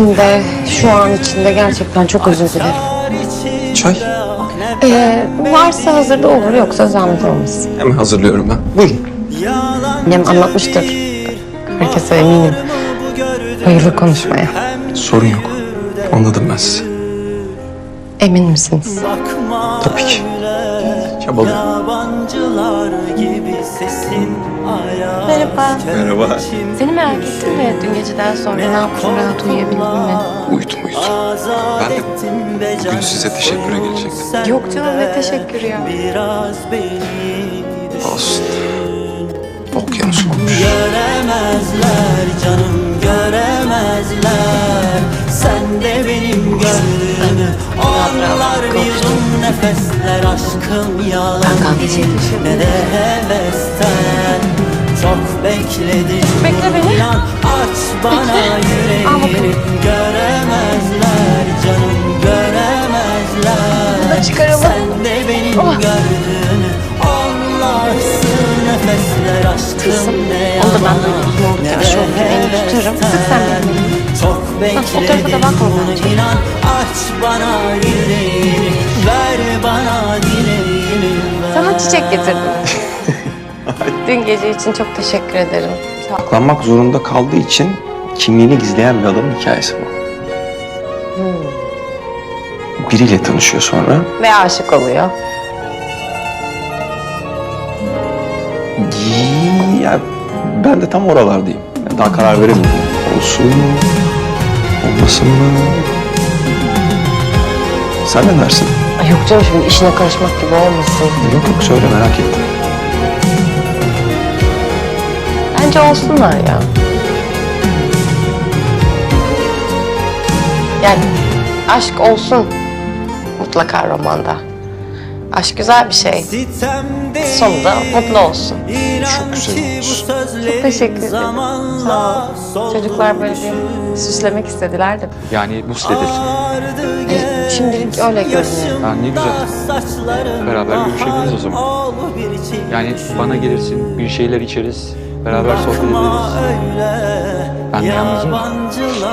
içinde, şu an içinde gerçekten çok özür dilerim. Çay. Ee, varsa hazırda olur yoksa zahmet olmasın. Hemen hazırlıyorum ben. Buyurun. Annem anlatmıştır. Herkese eminim. Bayılır konuşmaya. Sorun yok. Anladım ben sizi. Emin misiniz? Tabii ki. Çabalıyorum. Yabancılar gibi sesin ayağa Merhaba. Merhaba. Seni merak ettim de dün geceden sonra ne yaptın, rahat uyuyabildin mi? Uyudum uyudum. Ben de bugün size teşekküre gelecektim. Yok canım ne teşekkür ya. Biraz beni Olsun. Okyanus olmuş. Göremezler canım göremezler Sen de benim gönlümü yalan değil. ne de hevesten Çok bekledim Bekle beni. inan Aç bana yüreğini Göremezler canım göremezler. Çıkaralım. Sen de benim gördüğümü Anlarsın. Nefesler aşkım ne yalan. ne şey de. Beni. Çok bekledim bunu inan Aç bana yüreğini Ver bana çiçek getirdim. Dün gece için çok teşekkür ederim. Sağ ol. Saklanmak zorunda kaldığı için kimliğini gizleyen bir adamın hikayesi bu. Biriyle tanışıyor sonra. Ve aşık oluyor. Ya ben de tam oralardayım. Daha karar veremedim. Olsun mu? Olmasın mı? Sen ne dersin? Ay yok canım şimdi işine karışmak gibi olmasın. Yok yok söyle merak ettim. Bence olsunlar ya. Yani aşk olsun mutlaka romanda. Aşk güzel bir şey. Sonunda mutlu olsun. Çok güzel olmuş. Çok teşekkür ederim. Sağ ol. Çocuklar böyle bir süslemek istediler de. Yani E, şimdilik öyle görünüyor. Ha, ne güzel. Beraber görüşebiliriz o zaman. Yani bana gelirsin, bir şeyler içeriz, beraber sohbet ederiz. Ben de yalnızım. yabancılar